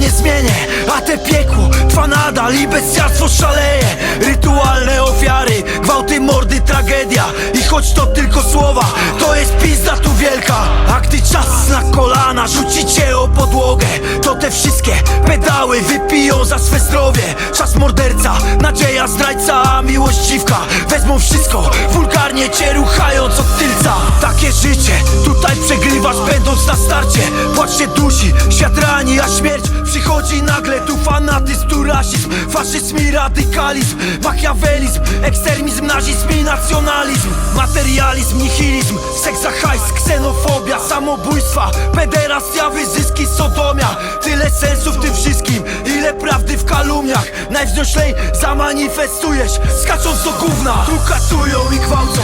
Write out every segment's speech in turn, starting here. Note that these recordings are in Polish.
nie zmienię. A te piekło trwa nadal i bestialstwo szaleje. Rytualne ofiary, gwałty, mordy, tragedia. I choć to tylko słowa, to jest pizda tu wielka. A gdy czas na kolana rzuci cię o podłogę To te wszystkie pedały wypiją za swe zdrowie. Czas morderca, nadzieja zdrajca, a miłościwka Wezmą wszystko, wulgarnie cię ruchając od tylca. Takie życie, tutaj przegrywasz będąc na starcie Płacz się dusi, świat rani, a śmierć przychodzi nagle. Tu fanatyzm, tu rasizm, faszyzm i radykalizm Machiawelizm, ekstremizm, nazizm i nacjonalizm. Materializm, nihilizm, seks za hajs, ksenofobia Samobójstwa, pederastia, wyzyski, sodomia. Tyle sensu w tym wszystkim, ile prawdy w kalumniach. Najwznioślej zamanifestujesz, skacząc do gówna. Tu katują i gwałcą,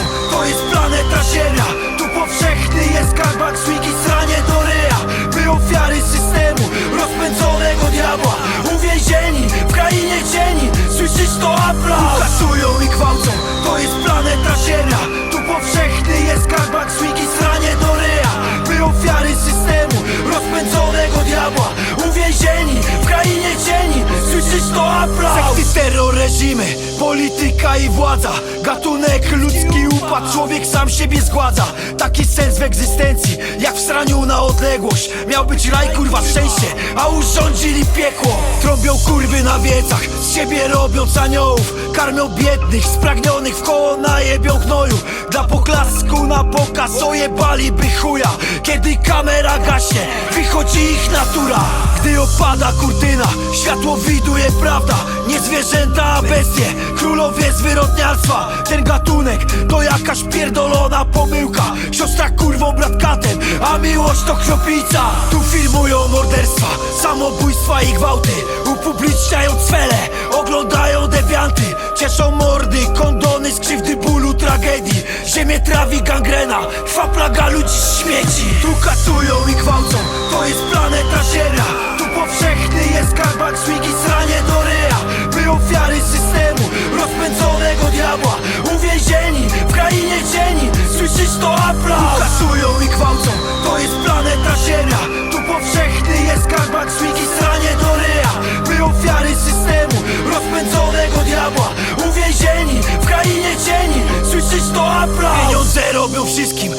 reżimy, polityka i władza. Gatunek ludzki upadł, człowiek sam siebie zgładza. Taki sens w egzystencji, jak w straniu na odległość. Miał być raj, kurwa, szczęście, a urządzili piekło. Trąbią kurwy na wiecach, z siebie robiąc aniołów Karmią biednych, spragnionych, w koło najebią gnoju Dla poklasku na pokaz ojebaliby chuja. Kiedy kamera gaśnie, wychodzi ich natura Gdy opada kurtyna, światło widuje prawda. Nie zwierzęta, a bestie, królowie zwyrodnialstwa Ten gatunek to jakaś pierdolona pomyłka. Siostra kurwą, brat katem, a miłość to kroplicza Tu filmują morderstwa, samobójstwa i gwałty. Upubliczniają cwele, oglądają dewianty. Cieszą mordy, kondony z krzywdy, bólu, tragedii. Ziemię trawi gangrena, trwa plaga ludzi śmieci. Tu katują i gwałcą, to jest planeta Ziemia powszechny jest garbak, swigi, sranie do ryja. My ofiary systemu, rozpędzonego diabła. Uwięzieni w krainie cieni, słyszysz to aplauz Tu katują i gwałcą, to jest planeta Ziemia. Tu powszechny jest garbak, swigi, sranie do ryja. My ofiary systemu, rozpędzonego diabła. Uwięzieni w krainie cieni, słyszysz to aplauz Pieniądze robią wszystkim,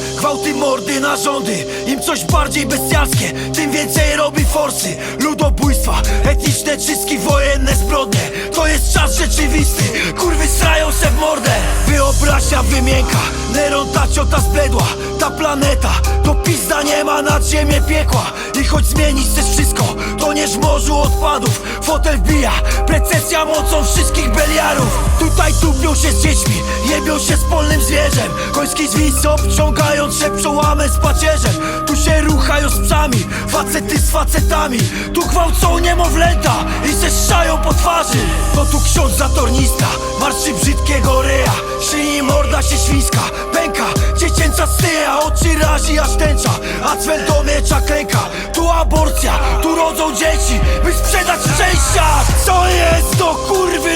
Im coś bardziej bestialskie, tym więcej robi forsy. Ludobójstwa, etniczne czystki, wojenne zbrodnie. To jest czas rzeczywisty, kurwy srają se w mordę. Wyobraźnia wymięka, Neron ta ciota zbledła. Ta planeta, to pizda nie ma nad ziemię piekła. I choć zmienić chcesz wszystko, toniesz w morzu odpadów. Fotel wbija, precesja mocą wszystkich beliarów. Tutaj tupią się z dziećmi, jebią się z polnym zwierzem. Koński zwis obciągając przełamem z pacierzem Tu się ruchają z psami, facety z facetami Tu gwałcą niemowlęta i se strzają po twarzy. To tu ksiądz zatornista, marszy brzydkiego ryja Szyni morda się świńska, pęka Dziecięca styja, oczy razi aż tęcza A cwel do miecza klęka. Tu aborcja, tu rodzą dzieci By sprzedać szczęścia. Co jest do kurwy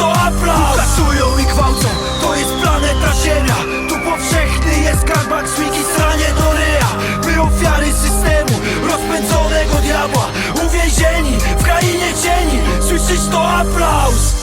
to aplauz Tu katują i gwałcą, to jest planeta Ziemia. Tu powszechny jest garbak, swigi, sranie do ryja. My ofiary systemu, rozpędzonego diabła. Uwięzieni w krainie cieni, słyszysz to aplauz